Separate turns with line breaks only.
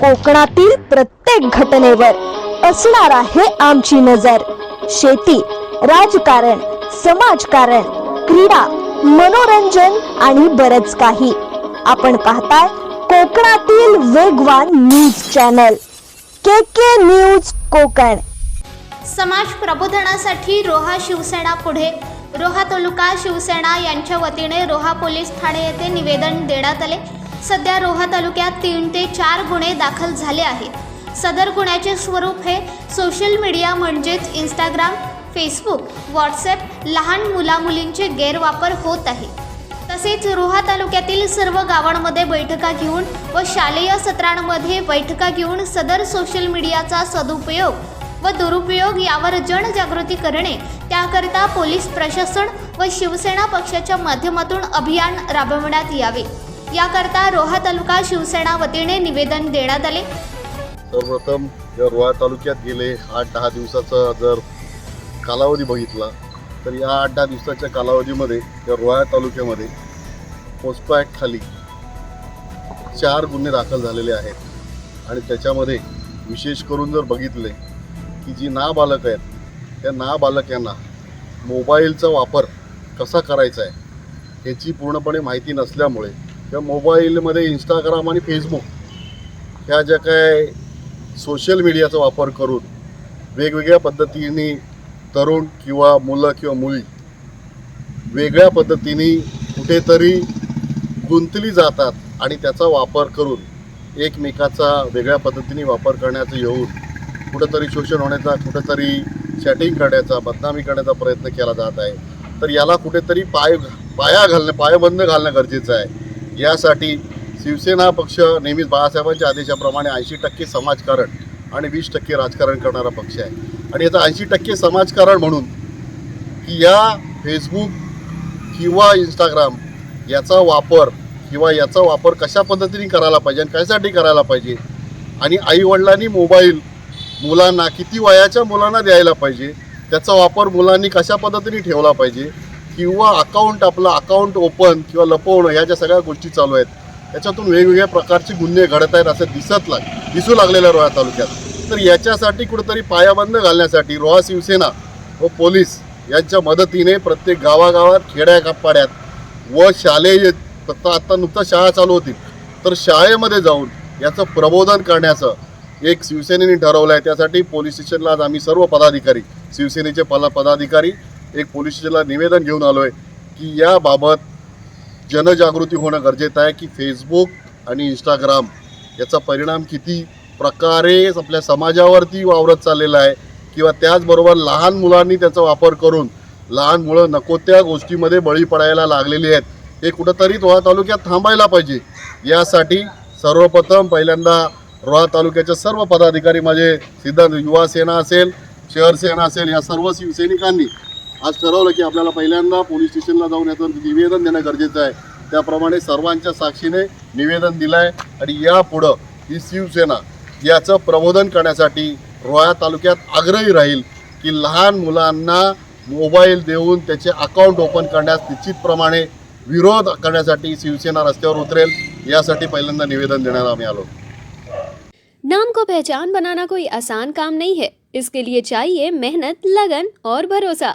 कोकणातील प्रत्येक घटनेवर असणार आहे आमची नजर. शेती राजकारण समाजकारण क्रीडा मनोरंजन आणि बरच काही. आपण पाहताय कोकणातील वेगवान news channel. K K news Konkan.
समाज प्रबोधनासाठी रोहा शिवसेना पुढे. रोहा तालुका शिवसेना यांच्या वतीने रोहा पोलीस ठाणे येथे निवेदन देण्यात आले. सध्या रोहा तालुक्यात तीन ते चार गुन्हे दाखल झाले आहेत. सदर गुन्ह्याचे स्वरूप हे सोशल मीडिया म्हणजेच इंस्टाग्राम फेसबुक व्हॉट्सॲप लहान मुलामुलींचे गैरवापर होत आहे. तसेच रोहा तालुक्यातील सर्व गावांमध्ये बैठका घेऊन व शालेय सत्रांमध्ये बैठका घेऊन सदर सोशल मीडियाचा सदुपयोग व दुरुपयोग यावर जनजागृती करणे त्याकरिता पोलीस प्रशासन व शिवसेना पक्षाच्या माध्यमातून अभियान राबवण्यात यावे. याकरता रोहा तालुका शिवसेना वतीने निवेदन देण्यात आले.
सर्वप्रथम या रोहा तालुक्यात गेले आठ दहा दिवसाचा जर कालावधी बघितला तर या आठ दहा दिवसाच्या कालावधीमध्ये या रोहा तालुक्यामध्ये पोस्को खाली चार गुन्हे दाखल झालेले आहेत. आणि त्याच्यामध्ये विशेष करून जर बघितले की जी नाबालक आहेत त्या नाबालक यांना मोबाईलचा वापर कसा करायचा आहे ह्याची पूर्णपणे माहिती नसल्यामुळे त्या मोबाईलमध्ये इंस्टाग्राम आणि फेसबुक ह्या ज्या काय सोशल मीडियाचा वापर करून वेगवेगळ्या पद्धतीने तरुण किंवा मुलं किंवा मुली वेगळ्या पद्धतीने कुठेतरी गुंतली जातात आणि त्याचा वापर करून एकमेकाचा वेगळ्या पद्धतीने वापर करण्याचं येऊन कुठंतरी शोषण होण्याचा कुठंतरी चॅटिंग करण्याचा बदनामी करण्याचा प्रयत्न केला जात आहे. तर याला कुठेतरी पाय पाया घालणं पायबंद घालणं गरजेचं आहे. यासाठी शिवसेना पक्ष नेहमीच बाळासाहेबांच्या आदेशाप्रमाणे ऐंशी टक्के समाजकारण आणि वीस टक्के राजकारण करणारा पक्ष आहे. आणि याचं ऐंशी टक्के समाजकारण म्हणून की या फेसबुक किंवा इंस्टाग्राम याचा वापर किंवा याचा वापर कशा पद्धतीने करायला पाहिजे आणि कशासाठी करायला पाहिजे आणि आईवडिलांनी मोबाईल मुलांना किती वयाच्या मुलांना द्यायला पाहिजे त्याचा वापर मुलांनी कशा पद्धतीने ठेवला पाहिजे किंवा अकाउंट आपलं अकाउंट ओपन किंवा लपवणं ह्या ज्या सगळ्या गोष्टी चालू आहेत त्याच्यातून वेगवेगळ्या प्रकारचे गुन्हे घडत आहेत असं दिसत लाग दिसू लागलेल्या रोहा तालुक्यात. तर याच्यासाठी कुठंतरी पायाबंद घालण्यासाठी रोहा शिवसेना व पोलीस यांच्या मदतीने प्रत्येक गावागावात खेड्या कापाड्यात व शालेय आत्ता नुकतं शाळा चालू होतील तर शाळेमध्ये जाऊन याचं प्रबोधन करण्याचं एक शिवसेनेने ठरवलं आहे त्यासाठी पोलीस स्टेशनला आज आम्ही सर्व पदाधिकारी शिवसेनेचे पला पदाधिकारी एक पोलीस स्टेशनला निवेदन घेऊन आलो आहे की याबाबत जनजागृती होणं गरजेचं आहे की फेसबुक आणि इंस्टाग्राम याचा परिणाम किती प्रकारे आपल्या समाजावरती वावरत चाललेला आहे किंवा त्याचबरोबर लहान मुलांनी त्याचा वापर करून लहान मुलं नको त्या गोष्टीमध्ये बळी पडायला लागलेली आहेत. हे कुठंतरी रोहा तालुक्यात थांबायला पाहिजे. यासाठी सर्वप्रथम पहिल्यांदा रोहा तालुक्याचे सर्व पदाधिकारी माझे सिद्धांत युवा सेना असेल शहर सेना असेल या सर्व शिवसैनिकांनी आज ठरवलं की आपल्याला पहिल्यांदा पोलीस स्टेशनला जाऊन याचं निवेदन देणं गरजेचं आहे. त्याप्रमाणे सर्वांच्या साक्षीने निवेदन दिलं आहे आणि यापुढं ही शिवसेना याचं प्रबोधन करण्यासाठी रोया तालुक्यात आग्रही राहील की लहान मुलांना मोबाईल देऊन त्याचे अकाउंट ओपन करण्यास निश्चितप्रमाणे विरोध करण्यासाठी शिवसेना रस्त्यावर उतरेल. यासाठी पहिल्यांदा निवेदन देण्याला आम्ही आलो.
नाम को पहचान बनाना कोई आसान काम नहीं है। इसके लिए चाहिए मेहनत लगन और भरोसा।